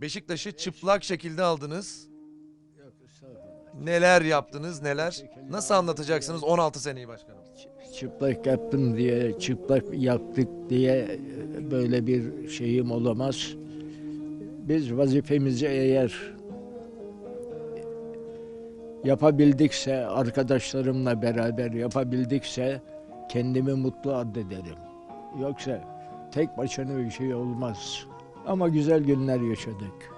Beşiktaş'ı çıplak şekilde aldınız. Neler yaptınız neler? Nasıl anlatacaksınız 16 seneyi başkanım? Çıplak yaptım diye, çıplak yaptık diye böyle bir şeyim olamaz. Biz vazifemizi eğer yapabildikse, arkadaşlarımla beraber yapabildikse kendimi mutlu addederim. Yoksa tek başına bir şey olmaz. Ama güzel günler yaşadık.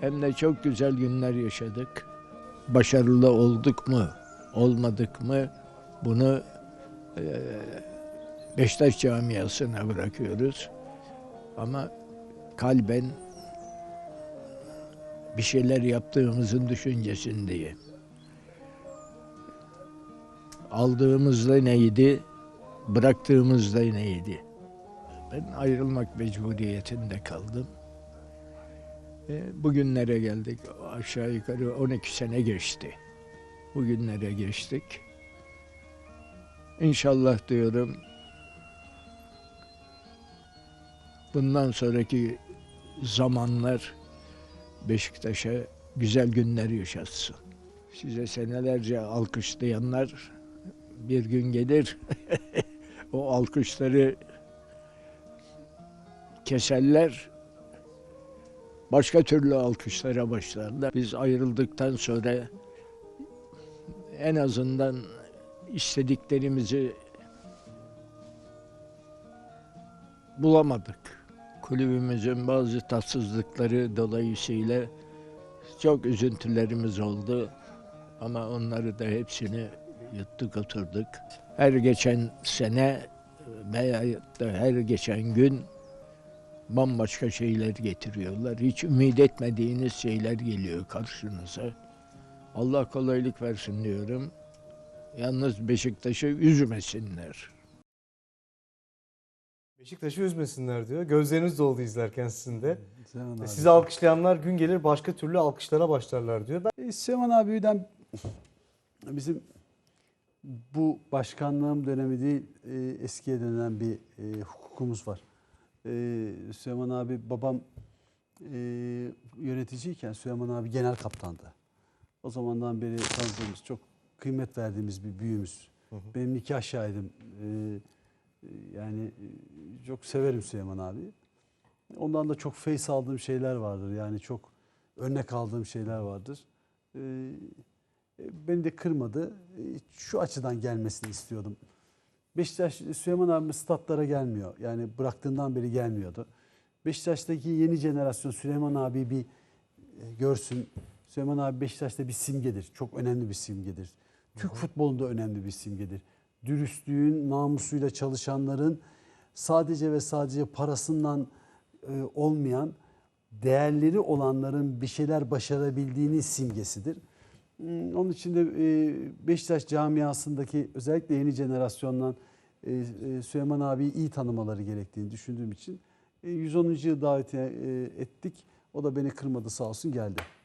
Hem de çok güzel günler yaşadık. Başarılı olduk mu, olmadık mı bunu eee, Beşiktaş camiasına bırakıyoruz. Ama kalben bir şeyler yaptığımızın düşüncesindeyim. Aldığımızda neydi, bıraktığımızda neydi? Ben ayrılmak mecburiyetinde kaldım. E, bugünlere geldik. Aşağı yukarı 12 sene geçti. Bugünlere geçtik. İnşallah diyorum bundan sonraki zamanlar Beşiktaş'a güzel günler yaşatsın. Size senelerce alkışlayanlar bir gün gelir o alkışları keserler başka türlü alkışlara başlarlar. Biz ayrıldıktan sonra en azından istediklerimizi bulamadık. Kulübümüzün bazı tatsızlıkları dolayısıyla çok üzüntülerimiz oldu. Ama onları da hepsini yuttuk oturduk. Her geçen sene veya her geçen gün bambaşka şeyler getiriyorlar. Hiç ümit etmediğiniz şeyler geliyor karşınıza. Allah kolaylık versin diyorum. Yalnız Beşiktaş'ı üzmesinler. Beşiktaş'ı üzmesinler diyor. Gözleriniz doldu izlerken sizin de. Abi. Sizi alkışlayanlar gün gelir başka türlü alkışlara başlarlar diyor. Ben E, Süleyman abiden bizim bu başkanlığım dönemi değil e, eskiye dönen bir e, hukukumuz var. E, Süleyman abi babam e, yöneticiyken Süleyman abi genel kaptandı. O zamandan beri tanıdığımız çok kıymet verdiğimiz bir büyüğümüz. Benim nikah şahidim. E, e, yani çok severim Süleyman abi. Ondan da çok feys aldığım şeyler vardır. Yani çok örnek aldığım şeyler vardır. Ee, e, beni de kırmadı. Ee, Şu açıdan gelmesini istiyordum. Beşiktaş Süleyman abi statlara gelmiyor. Yani bıraktığından beri gelmiyordu. Beşiktaş'taki yeni jenerasyon Süleyman abi bir e, görsün. Süleyman abi Beşiktaş'ta bir simgedir. Çok önemli bir simgedir. Türk futbolunda önemli bir simgedir. Dürüstlüğün, namusuyla çalışanların sadece ve sadece parasından e, olmayan değerleri olanların bir şeyler başarabildiğini simgesidir. Hmm, Onun için de e, Beşiktaş camiasındaki özellikle yeni jenerasyondan e, e, Süleyman abiyi iyi tanımaları gerektiğini düşündüğüm için e, 110. yıl davet e, ettik. O da beni kırmadı sağ olsun geldi.